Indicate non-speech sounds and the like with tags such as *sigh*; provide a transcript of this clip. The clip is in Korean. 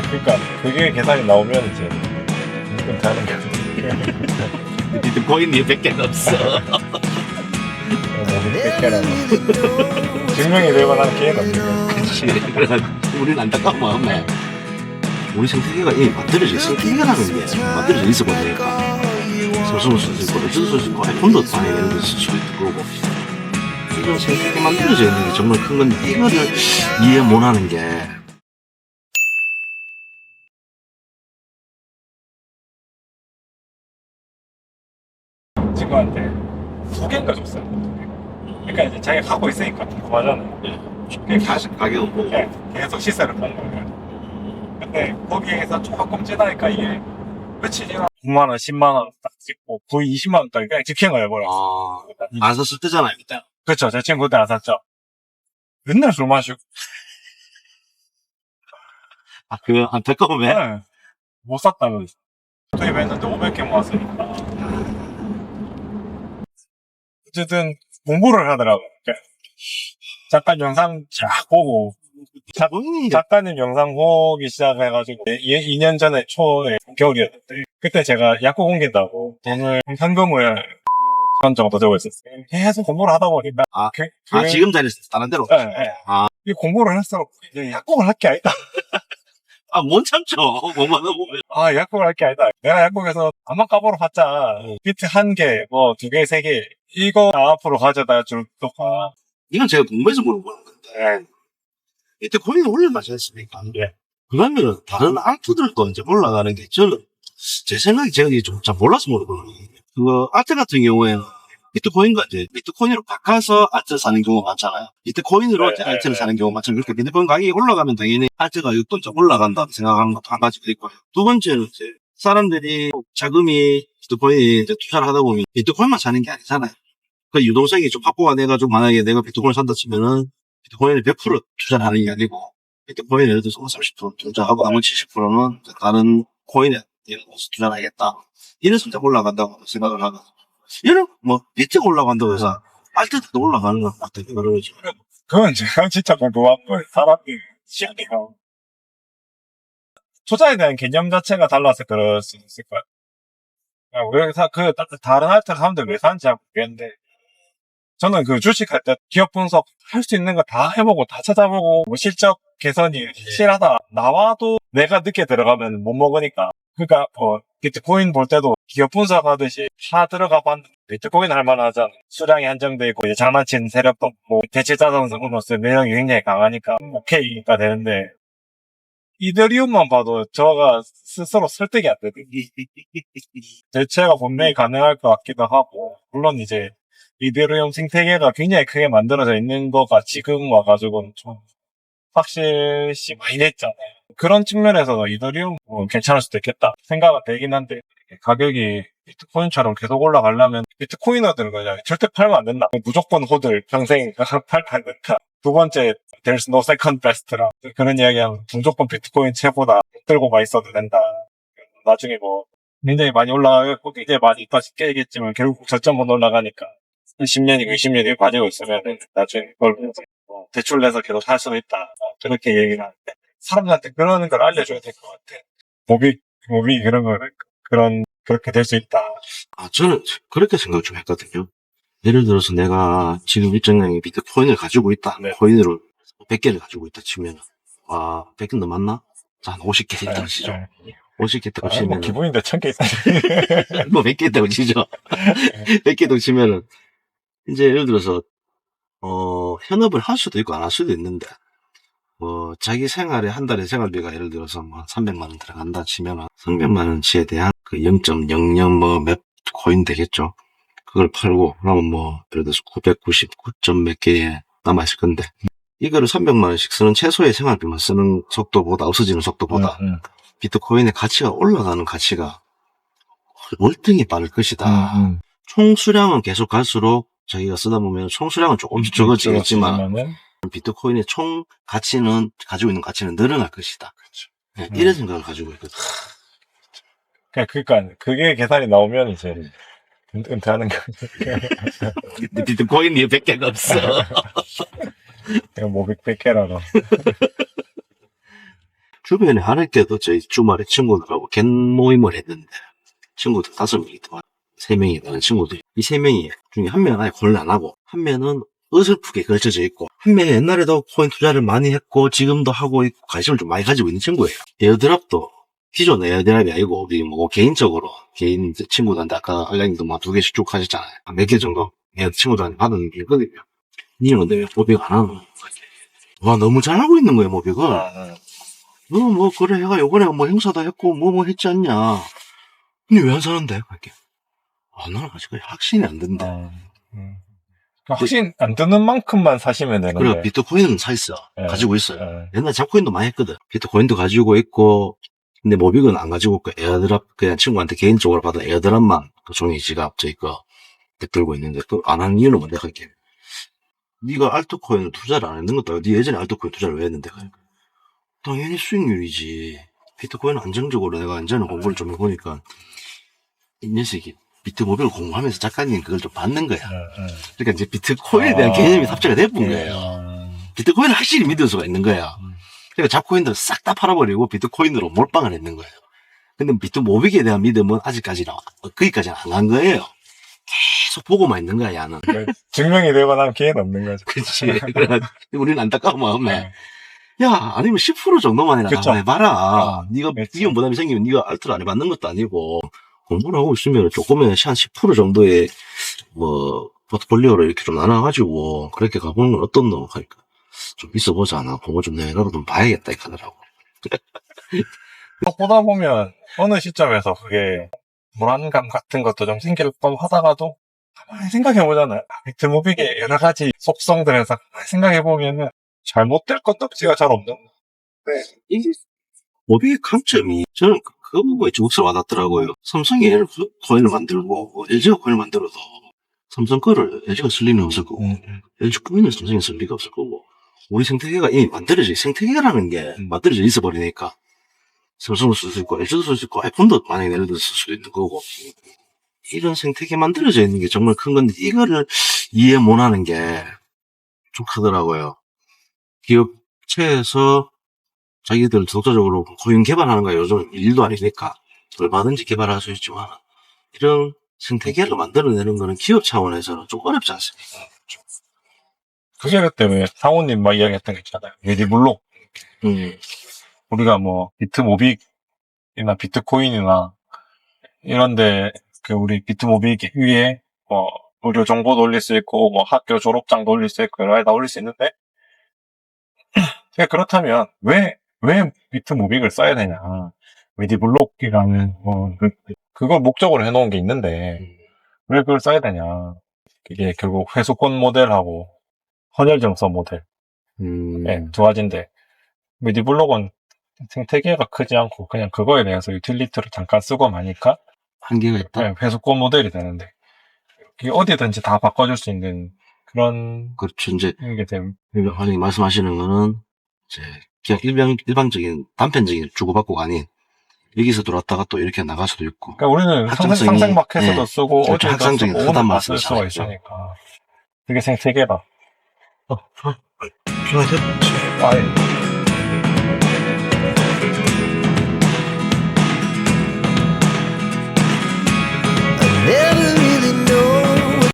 그러니까 그게 계산이 나오면 이제 은퇴하는 거지. 비트코인이 100개가 없어. 몸이 뺏겨라는 증명이 되거나 하는 기회가 없는 거야. 그렇지. 그래가지고 우리는 안타까운 마음에 우리 생태계가 이 만들어져 있어. 생태계라는 게 만들어져 있어 보니까 소수물 수수 있고 레드 수수 있고 폰도 많이 들어서 수도 있고 그러고 이런 생태계 만들어져 있는 게 정말 큰 건데 이거를 이해 못하는 게 친구한테 두 개인가 줬어요. 그러니까 이제 자기가 갖고 있으니까 궁금하잖아요. 그러니까 가격 가격은 보고 예, 계속 시세를 본 거예요. 근데 거기에서 조금 찌다니까 이게 며칠 지나 9만 원, 10만 원 딱 찍고 거의 20만 원까지 그냥 찍힌 거예요, 뭐라. 아, 안 샀을 때잖아요 그때. 그렇죠. 제 친구 그때 안 샀죠. 맨날 술 마시고. 아, 그 안타까움에 네. 못 샀다고. 투입했는데 500개 모았으니까. 어쨌든 공부를 하더라고요. 그러니까 잠깐 영상 쫙 보고 자본이 작가님 영상 보기 시작해가지고 2년 전에 초에 겨울이었는데 그때 제가 약국 옮긴다고 돈을 현금을 2억 5천 정도 들고 있었어요. 계속 공부를 하다 보니까 아, 그, 아 그- 지금 자리에서 다른 데로 예, 예. 아. 이 공부를 할수록 이제 약국을 할 게 아니다. 아, 못 참죠. 뭐만 보면. 아, 약국을 할 게 아니다. 내가 약국에서 아마 까보러 봤자 비트 한 개, 뭐 두 개, 세 개. 이거 앞으로 가져다 줄 또. 이건 제가 공부해서 물어보는 건데. 이때 코인이 올려가지 않습니까? 예. 그러면은 다른 아트들도 이제 올라가는 게 저는 제 생각에 제가 이게 좀잘 몰라서 물어보는 거예요. 그거 아트 같은 경우에는 비트코인과 이제 비트코인으로 바꿔서 아트 사는 경우가 많잖아요. 비트코인으로 네, 이제 네, 아트를 네. 사는 경우가 많잖아요. 그렇게 비트코인 가격이 올라가면 당연히 아트가 또좀 올라간다 생각하는 것도 한 가지가 있고요. 두 번째는 이제 사람들이 자금이 비트코인에 이제 투자를 하다 보면 비트코인만 사는 게 아니잖아요. 그 유동성이 좀 확보가 돼가지고 만약에 내가 비트코인을 산다 치면은 비트코인을 100% 투자를 하는 게 아니고 비트코인에 예를 들어서 30% 투자하고 나머지 70%는 다른 코인에 예를 들어서 투자를 하겠다. 이래서 이제 올라간다고 생각을 하거든요. 얘는 뭐 비트가 올라간다고 해서 알트도 올라가는 건 맞다 그러죠. 그건 제가 진짜 공부한 걸 사람이 신기해요. 투자에 대한 개념 자체가 달라서 그럴 수 있을 것 같아요. 왜, 사, 그, 따- 다른 할때 사람들 왜 사는지 잘 모르겠는데, 저는 그 주식할 때 기업 분석 할 수 있는 거 다 해보고 다 찾아보고, 뭐 실적 개선이 확실하다. 나와도 내가 늦게 들어가면 못 먹으니까. 그러니까, 뭐, 비트코인 볼 때도 기업 분석하듯이 다 들어가 봤는데, 비트코인 할 만하잖아. 수량이 한정돼 있고, 이제 장난친 세력도 뭐, 대체 자산으로서 매력이 굉장히 강하니까, 오케이가 되는데, 이더리움만 봐도 저가 스스로 설득이 안 되거든요. *laughs* 대체가 분명히 가능할 것 같기도 하고, 물론 이제 이더리움 생태계가 굉장히 크게 만들어져 있는 거가 지금 와가지고는 좀 확실시 많이 됐잖아요. 그런 측면에서 이더리움 뭐 괜찮을 수도 있겠다 생각은 되긴 한데, 가격이 비트코인처럼 계속 올라가려면 비트코이너들은 그냥 절대 팔면 안 된다. 무조건 호들 평생 팔면 안 된다. 두 번째, there's no second best라 그런 이야기하면 무조건 비트코인 채보다 들고만 있어도 된다. 나중에 뭐 굉장히 많이 올라가고 굉장히 많이 다시 깨겠지만 결국 저점은 올라가니까 10년이고 20년이 가지고 있으면 나중에 그걸 뭐 대출 내서 계속 할 수도 있다. 어, 그렇게 얘기를 하는데 사람들한테 그러는 걸 알려줘야 될 것 같아. 모비, 모비 그런 거 그런 그렇게 될 수 있다. 아, 저는 그렇게 생각 좀 했거든요. 예를 들어서 내가 지금 일정량의 비트코인을 가지고 있다. 네. 코인으로 100개를 가지고 있다 치면, 와, 100개 넘었나? 자, 한 50개 있다 치죠. 네. 50개 있다고 아, 뭐 치면, 기분인데 천개 있다. *laughs* 뭐 100개 있다고 치죠. 100개 있다고 치면은, 이제 예를 들어서, 어, 현업을 할 수도 있고 안 할 수도 있는데, 뭐, 자기 생활에 한 달에 생활비가 예를 들어서 뭐 300만 원 들어간다 치면은, 300만 원치에 대한 그 0.00 뭐 몇 코인 되겠죠. 그걸 팔고, 그러면 뭐, 예를 들어서 999점 몇 개에 남아 있을 건데, 이거를 300만 원씩 쓰는 최소의 생활비만 쓰는 속도보다, 없어지는 속도보다, 음, 비트코인의 가치가 올라가는 가치가 월등히 빠를 것이다. 음, 음. 총 수량은 계속 갈수록 자기가 쓰다 보면 총 수량은 조금씩 적어지겠지만 비트코인의 총 가치는 가지고 있는 가치는 늘어날 것이다. 네, 음. 이런 생각을 가지고 있거든. 그냥 그러니까 그게 계산이 나오면 이제 은- 은퇴하는 거. 비트코인이 100개가 없어. 뭐 100개라고. 주변에 하늘께도 저희 주말에 친구들하고 갯 모임을 했는데 친구들 다섯 명이 더, 세 명이 되는 친구들이 이 세 명이 중에 한 명은 아예 고민을 안 하고 한 명은 어설프게 걸쳐져 있고 한 명은 옛날에도 코인 투자를 많이 했고 지금도 하고 있고 관심을 좀 많이 가지고 있는 친구예요. 에어드랍도 기존 에어드랍이 아니고 우리 뭐 개인적으로 개인 친구들한테 아까 알량님도 뭐두 개씩 쭉 하셨잖아요. 몇 개 정도 에어 친구들한테 받은 게 있거든요. 니는 근데 왜 모빅 안 하노? 와 너무 잘하고 있는 거예요 모빅을. 아, 너뭐 그래 해가 요번에 뭐 행사도 했고 뭐뭐 했지 않냐 근데 왜 안 사는데 그렇게 아 나는 아직 확신이 안 된다 아, 음. 확신 안 드는 만큼만 사시면 되는데. 그리고 비트코인은 사 있어 예. 가지고 있어요 예. 옛날 잡코인도 많이 했거든 비트코인도 가지고 있고 근데 모빅은 안 가지고 있고 에어드랍 그냥 친구한테 개인적으로 받은 에어드랍만 그 종이 지갑 저희 거 들고 있는데 또안 하는 이유는 뭔데 그게 네가 알트코인을 투자를 안 했는 것도 아니고 네 예전에 알트코인 투자를 왜 했는데 그게? 당연히 수익률이지 비트코인 안정적으로 내가 이제는 공부를 좀 해보니까 이 녀석이 비트모빌 공부하면서 작가님 그걸 좀 받는 거야 예, 예. 그러니까 이제 비트코인에 대한 아. 개념이 삽재가 돼본 거예요 아, 비트코인을 확실히 믿을 수가 있는 거야. 음. 그러니까 잡코인들을 싹 다 팔아버리고 비트코인으로 몰빵을 했는 거예요. 근데 비트모빅에 대한 믿음은 아직까지는, 거기까지는 안 간 거예요. 계속 보고만 있는 거야, 야는. 그 증명이 되고 나면 기회는 없는 거죠. 그렇지. 우리는 안타까운 마음에, 예. 야, 아니면 10% 정도만이나 해봐라. 아, 네가 그치. 위험 부담이 생기면 네가 알트를 안 해봤는 것도 아니고, 공부를 하고 있으면 조금은 한10% 정도의, 뭐, 포트폴리오를 이렇게 좀 나눠가지고, 그렇게 가보는 건 어떻노? 하니까, 좀 있어보자. 나 그거 좀 내가 좀 봐야겠다. 이렇게 하더라고. *laughs* 또 보다 보면 어느 시점에서 그게 불안감 같은 것도 좀 생길 뻔 하다가도 가만히 생각해보잖아요. 아, 비트모빅의 여러 가지 속성들에서 가만히 생각해보면은 잘못될 것도 지가 잘 없는 이게 모빅의 강점이 저는 그- 그거 보고 중국스러 와닿더라고요. 삼성이 얘를 그 코인을 만들고 LG가 코인을 만들어도 삼성 거를 LG가 쓸 리는 없을 거고 LG 코인을 삼성이 쓸 리가 없을 거고 우리 생태계가 이미 만들어져 생태계라는 게 음. 만들어져 있어 버리니까 삼성도 쓸 수 있고 LG도 쓸 수 있고 아이폰도 만약에 예를 들어 쓸수 있는 거고 이런 생태계 만들어져 있는 게 정말 큰 건데 이거를 이해 못하는 게 좀 크더라고요. 기업체에서 자기들 독자적으로 코인 개발하는 거 요즘 일도 아니니까 얼마든지 개발할 수 있지만 이런 생태계를 만들어내는 거는 기업 차원에서는 좀 어렵지 않습니까? 그게 그때 왜 상호님 막 이야기했던 거 있잖아요. 레디블록. 음. 우리가 뭐 비트모빅이나 비트코인이나 이런데 그 우리 비트모빅 위에 뭐 의료 정보도 올릴 수 있고 뭐 학교 졸업장도 올릴 수 있고 여러 가지 다 올릴 수 있는데 *clears throat* 그렇다면 왜 왜 비트모빅을 써야 되냐 레디블록이라는 뭐 그, 그걸 목적으로 해놓은 게 있는데 왜 그걸 써야 되냐 이게 결국 회수권 모델하고 헌혈 증서 모델 음. 네, 두 가지인데 미디블록은 생태계가 크지 않고 그냥 그거에 대해서 유틸리티를 잠깐 쓰고 마니까 한계가 있다. 그냥 회수권 모델이 되는데 이게 어디든지 다 바꿔줄 수 있는 그런 그렇죠. 이제 게 되면 과장님 말씀하시는 거는 이제 그냥 일방 일방적인 단편적인 주고받고가 아닌 여기서 들어왔다가 또 이렇게 나갈 수도 있고 그러니까 우리는 상생, 확장성이, 상생 마켓에도 네. 쓰고 그렇죠. 확장적인 쓰고 크단 오늘 쓸 수가. 있으니까 그게 생태계다 어, 좋아. 좋아요. 아이,